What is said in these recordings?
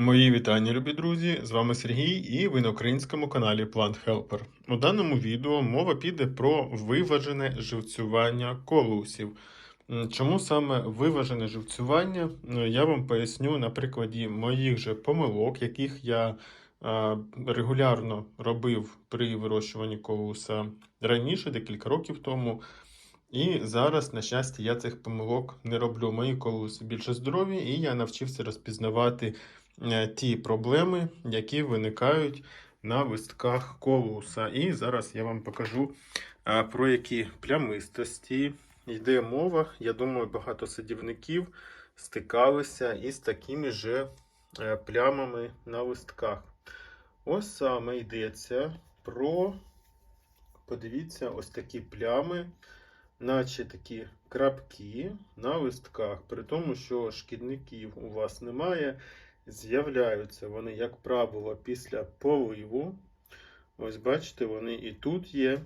Мої вітання, любі друзі! З вами Сергій і ви на українському каналі Plant Helper. У даному відео мова піде про виважене живцювання колусів. Чому саме виважене живцювання? Ну, Я вам поясню на прикладі моїх же помилок, яких я регулярно робив при вирощуванні колуса раніше, декілька років тому. І зараз, на щастя, я цих помилок не роблю. Мої колуси більше здорові, і я навчився розпізнавати е, ті проблеми, які виникають на листках колуса. І зараз я вам покажу, е, про які плямистості йде мова. Я думаю, багато садівників стикалися із такими же е, плямами на листках. Ось саме йдеться про, подивіться, ось такі плями, наче такі крапки на листках, при тому, що шкідників у вас немає. З'являються вони, як правило, після поливу. Ось бачите, вони і тут є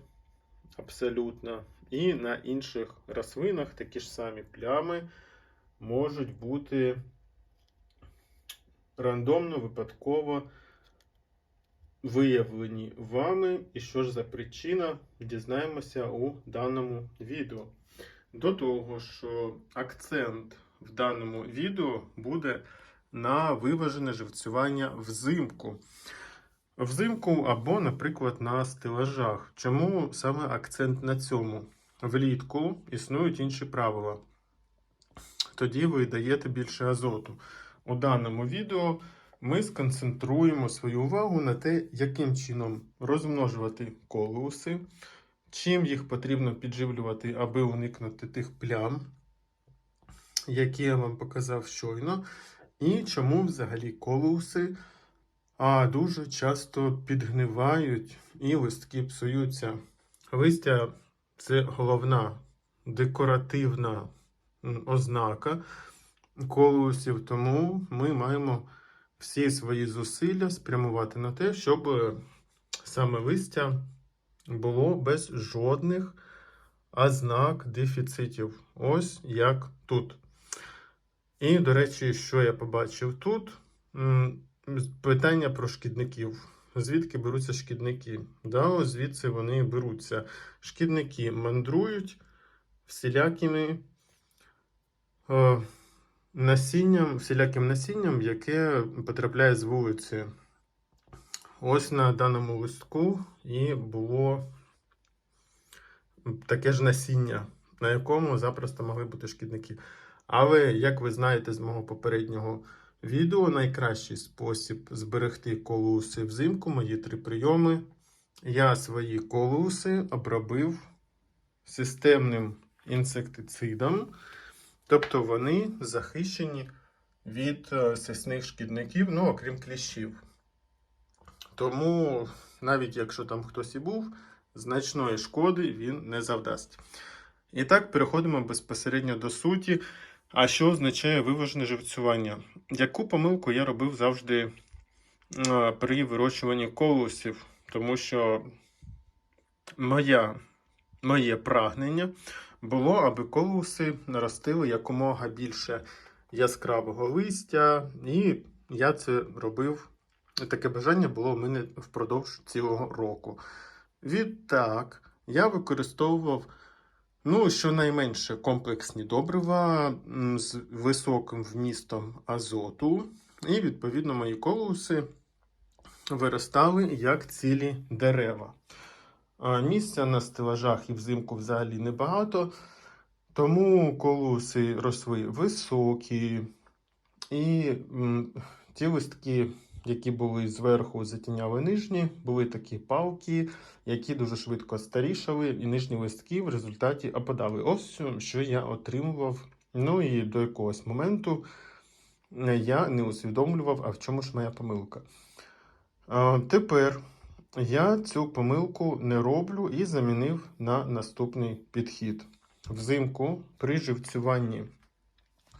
абсолютно. І на інших рослинах такі ж самі плями можуть бути рандомно, випадково виявлені вами. І що ж за причина, дізнаємося у даному відео. До того, що акцент в даному відео буде на виважене живцювання взимку. Взимку або, наприклад, на стелажах. Чому саме акцент на цьому? Влітку існують інші правила. Тоді ви даєте більше азоту. У даному відео ми сконцентруємо свою увагу на те, яким чином розмножувати колуси, чим їх потрібно підживлювати, аби уникнути тих плям, які я вам показав щойно. І чому взагалі колуси а, дуже часто підгнивають і листки псуються. Листя це головна декоративна ознака колусів, тому ми маємо всі свої зусилля спрямувати на те, щоб саме листя було без жодних ознак дефіцитів. Ось як тут. І, до речі, що я побачив тут? Питання про шкідників. Звідки беруться шкідники? Да, ось звідси вони беруться. Шкідники мандрують всілякими е, насінням, всіляким насінням, яке потрапляє з вулиці. Ось на даному листку і було таке ж насіння, на якому запросто могли бути шкідники. Але, як ви знаєте з мого попереднього відео, найкращий спосіб зберегти колуси взимку, мої три прийоми. Я свої колуси обробив системним інсектицидом, тобто вони захищені від е, сисних шкідників, ну, окрім кліщів. Тому, навіть якщо там хтось і був, значної шкоди він не завдасть. І так, переходимо безпосередньо до суті. А що означає виважене живцювання? Яку помилку я робив завжди е, при вирощуванні колосів? Тому що моя, моє прагнення було, аби колоси наростили якомога більше яскравого листя, і я це робив. Таке бажання було в мене впродовж цілого року. Відтак, я використовував Ну, щонайменше комплексні добрива з високим вмістом азоту, і, відповідно, мої колуси виростали як цілі дерева. Місця на стелажах і взимку взагалі небагато, тому колуси росли високі, і ті листки, які були зверху, затіняли нижні, були такі палки, які дуже швидко старішали, і нижні листки в результаті опадали. Ось що я отримував. Ну і до якогось моменту я не усвідомлював, а в чому ж моя помилка. А, тепер я цю помилку не роблю і замінив на наступний підхід. Взимку при живцюванні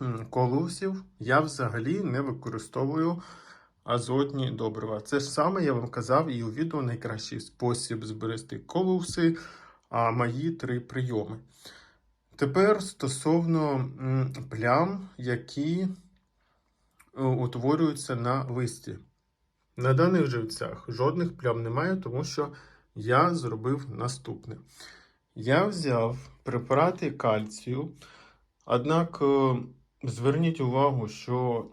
м, колосів я взагалі не використовую азотні добрива. Це ж саме я вам казав і у відео найкращий спосіб зберегти колуси, а мої три прийоми. Тепер стосовно плям, які е, утворюються на листі. На даних живцях жодних плям немає, тому що я зробив наступне. Я взяв препарати кальцію, однак е, зверніть увагу, що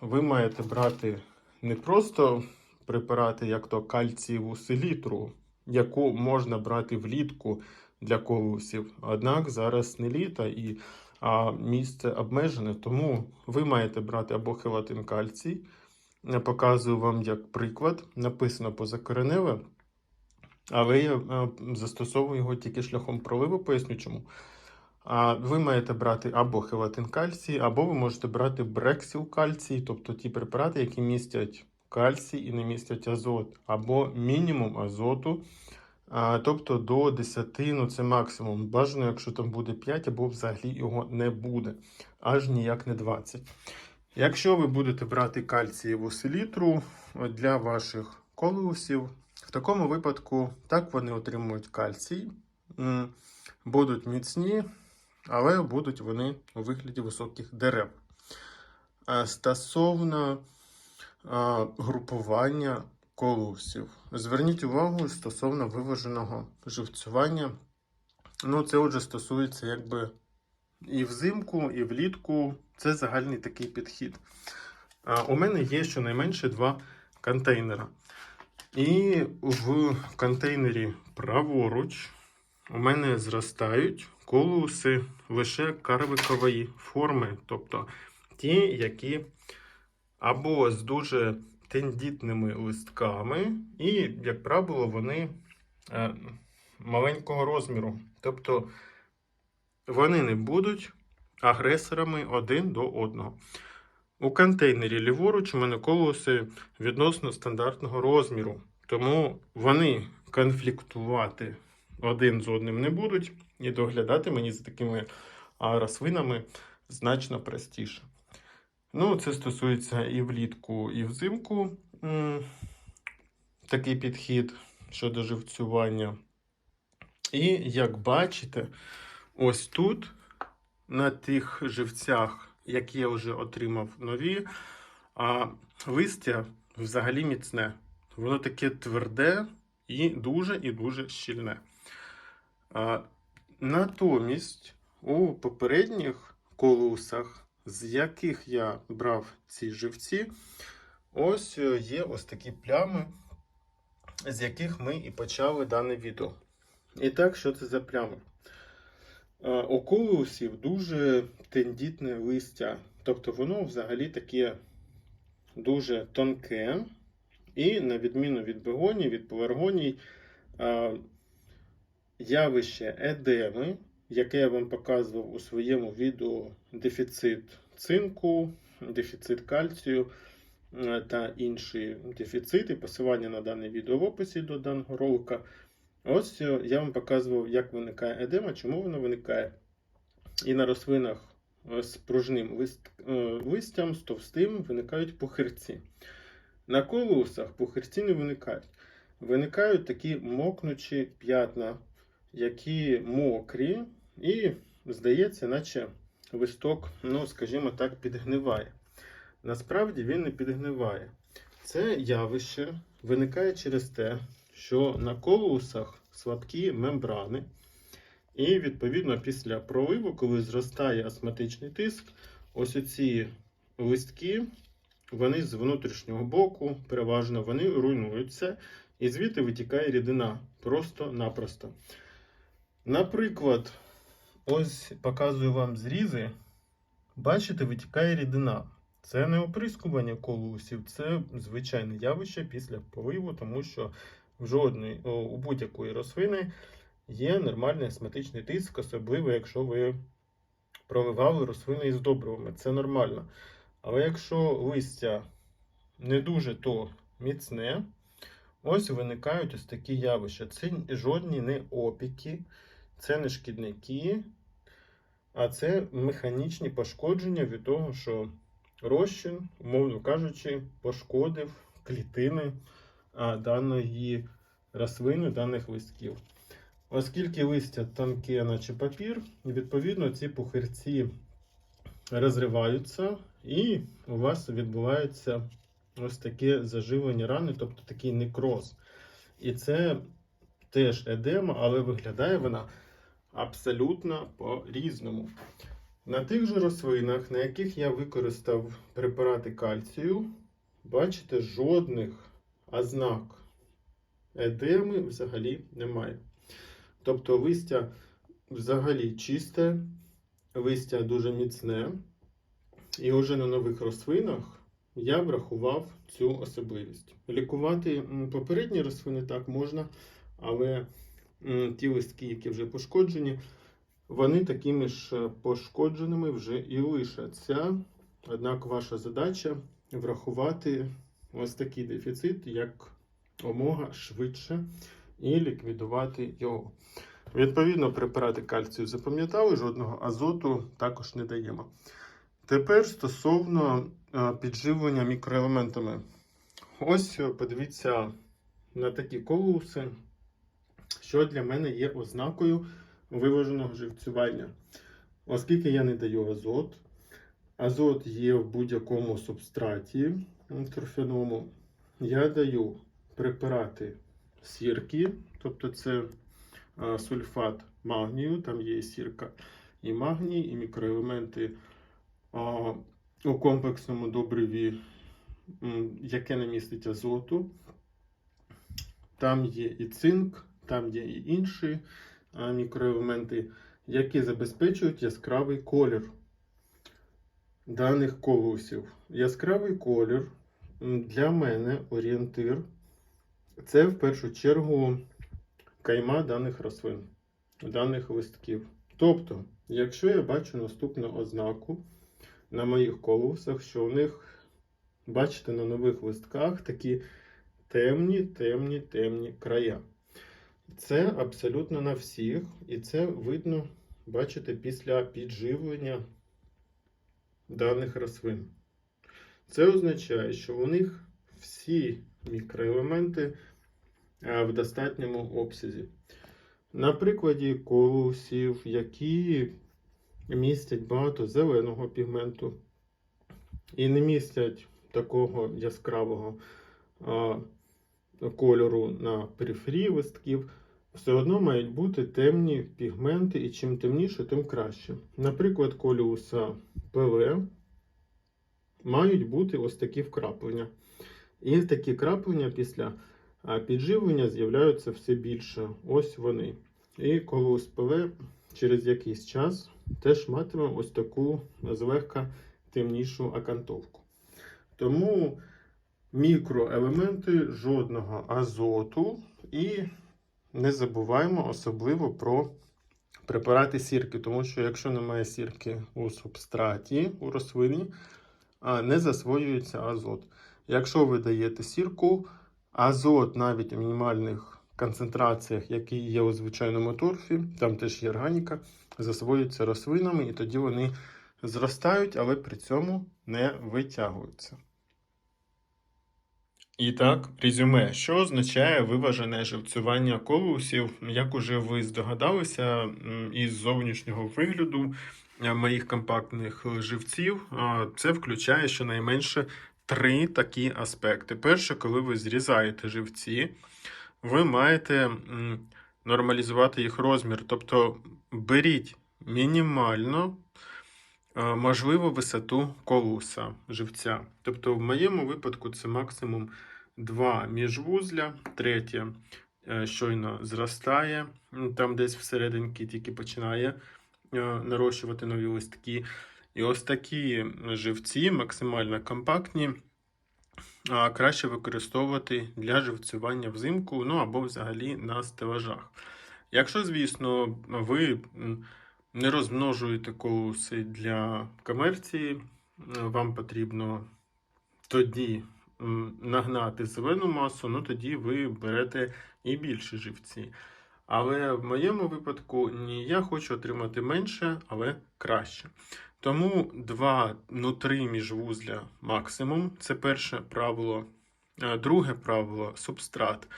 ви маєте брати не просто препарати, як то кальцієву селітру, яку можна брати влітку для колусів. Однак зараз не літо і а, місце обмежене, тому ви маєте брати або хелатин кальцій. Я показую вам як приклад, написано позакореневе, але я застосовую його тільки шляхом проливу, поясню чому. Ви маєте брати або хелатин кальцій, або ви можете брати брексіл кальцій, тобто ті препарати, які містять кальцій і не містять азот, або мінімум азоту, тобто до 10, ну це максимум. Бажано, якщо там буде 5, або взагалі його не буде, аж ніяк не 20. Якщо ви будете брати кальцієву селітру для ваших колеусів, в такому випадку так вони отримують кальцій, будуть міцні, але будуть вони у вигляді високих дерев. Стосовно групування колусів, зверніть увагу стосовно виваженого живцювання. Ну, це отже стосується якби і взимку, і влітку. Це загальний такий підхід. У мене є щонайменше два контейнера. І в контейнері праворуч у мене зростають колуси лише карвикової форми, тобто ті, які або з дуже тендітними листками, і, як правило, вони е, маленького розміру. Тобто вони не будуть агресорами один до одного. У контейнері ліворуч у мене колоси відносно стандартного розміру, тому вони конфліктувати один з одним не будуть, і доглядати мені за такими рослинами значно простіше. Ну, це стосується і влітку, і взимку такий підхід щодо живцювання. І як бачите, ось тут, на тих живцях, які я вже отримав нові, а листя взагалі міцне. Воно таке тверде і дуже і дуже щільне. Натомість у попередніх колусах, з яких я брав ці живці, ось е, є ось такі плями, з яких ми і почали дане відео. І так, що це за плями? У колусів дуже тендітне листя, тобто воно взагалі таке дуже тонке, і на відміну від бегоній, від пеларгоній, а, явище едеми, яке я вам показував у своєму відео дефіцит цинку, дефіцит кальцію е, та інші дефіцити, посилання на дане відео в описі до даного ролика. Ось е, я вам показував, як виникає едема, чому вона виникає. І на рослинах е, з пружним лист, листям, з товстим виникають пухирці. На колусах пухирці не виникають. Виникають такі мокнучі п'ятна, які мокрі, і здається, наче листок, ну, скажімо так, підгниває. Насправді він не підгниває. Це явище виникає через те, що на колусах слабкі мембрани, і, відповідно, після проливу, коли зростає астматичний тиск, ось оці листки, вони з внутрішнього боку, переважно вони руйнуються, і звідти витікає рідина просто-напросто. Наприклад, ось показую вам зрізи. Бачите, витікає рідина. Це не оприскування колусів, це звичайне явище після поливу, тому що в жодної, у будь-якої рослини є нормальний астматичний тиск, особливо якщо ви проливали рослини із добривами. Це нормально. Але якщо листя не дуже то міцне, ось виникають ось такі явища. Це жодні не опіки, це не шкідники, а це механічні пошкодження від того, що розчин, умовно кажучи, пошкодив клітини даної рослини, даних листків. Оскільки листя тонке, наче папір, відповідно ці пухирці розриваються і у вас відбувається ось таке заживлення рани, тобто такий некроз. І це теж едема, але виглядає вона абсолютно по-різному. На тих же рослинах, на яких я використав препарати кальцію, бачите, жодних ознак едеми взагалі немає. Тобто листя взагалі чисте, листя дуже міцне. І вже на нових рослинах я врахував цю особливість. Лікувати попередні рослини так можна, але ті листки, які вже пошкоджені, вони такими ж е, пошкодженими вже і лишаться. Однак ваша задача врахувати ось такий дефіцит, як омога швидше, і ліквідувати його. Відповідно, препарати кальцію запам'ятали, жодного азоту також не даємо. Тепер стосовно е, підживлення мікроелементами. Ось е, подивіться на такі колуси, що для мене є ознакою виваженого живцювання. Оскільки я не даю азот, азот є в будь-якому субстраті торфяному, я даю препарати сірки, тобто це сульфат магнію, там є і сірка і магній, і мікроелементи а, у комплексному добриві, яке не містить азоту. Там є і цинк, там є і інші мікроелементи, які забезпечують яскравий колір даних колосів. Яскравий колір для мене орієнтир. Це в першу чергу кайма даних рослин, даних листків. Тобто, якщо я бачу наступну ознаку на моїх колосах, що у них, бачите, на нових листках такі темні, темні, темні края. Це абсолютно на всіх, і це видно, бачите, після підживлення даних рослин. Це означає, що у них всі мікроелементи е, в достатньому обсязі. На прикладі колосів, які містять багато зеленого пігменту і не містять такого яскравого кольору на периферії листків, все одно мають бути темні пігменти, і чим темніше, тим краще. Наприклад, коліуса ПВ мають бути ось такі вкраплення. І такі краплення після підживлення з'являються все більше. Ось вони. І колос ПВ через якийсь час теж матиме ось таку злегка темнішу окантовку. Тому мікроелементи жодного азоту і не забуваємо особливо про препарати сірки, тому що якщо немає сірки у субстраті у рослині, не засвоюється азот. Якщо ви даєте сірку, азот навіть у мінімальних концентраціях, які є у звичайному торфі, там теж є органіка, засвоюються рослинами, і тоді вони зростають, але при цьому не витягуються. І так, резюме, що означає виважене живцювання колусів, як уже ви здогадалися із зовнішнього вигляду е, моїх компактних живців, це включає щонайменше три такі аспекти. Перше, коли ви зрізаєте живці, ви маєте нормалізувати їх розмір, тобто беріть мінімально е, можливу висоту колуса живця. Тобто, в моєму випадку це максимум два міжвузля, третє е, щойно зростає, там десь всерединки тільки починає е, нарощувати нові листки. І ось такі живці максимально компактні. Краще використовувати для живцювання взимку, ну або взагалі на стелажах. Якщо, звісно, ви не розмножуєте колоси для комерції, вам потрібно тоді нагнати зелену масу, ну тоді ви берете і більше живці. Але в моєму випадку ні, я хочу отримати менше, але краще. Тому 2, ну 3 міжвузля максимум. Це перше правило. Е, Друге правило субстрат.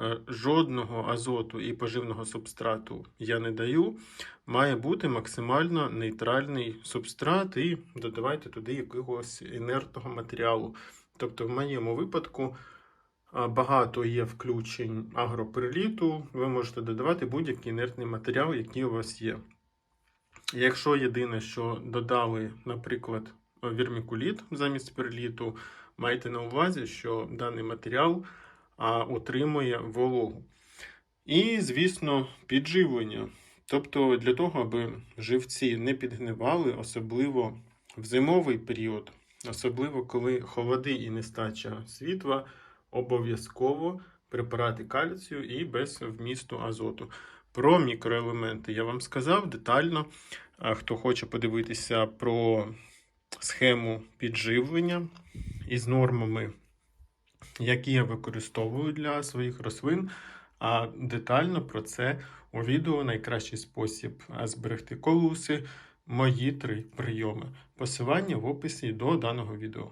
Е, жодного азоту і поживного субстрату я не даю. Має бути максимально нейтральний субстрат і додавайте туди якогось інертного матеріалу. Тобто, в моєму випадку багато є включень агроперліту. Ви можете додавати будь-який інертний матеріал, який у вас є. Якщо єдине, що додали, наприклад, вірмікуліт замість перліту, майте на увазі, що даний матеріал а, утримує вологу. І, звісно, підживлення. Тобто для того, аби живці не підгнивали, особливо в зимовий період, особливо коли холоди і нестача світла, обов'язково препарати кальцію і без вмісту азоту. Про мікроелементи я вам сказав детально. Хто хоче подивитися про схему підживлення із нормами, які я використовую для своїх рослин, а детально про це у відео найкращий спосіб зберегти колуси, мої три прийоми. Посилання в описі до даного відео.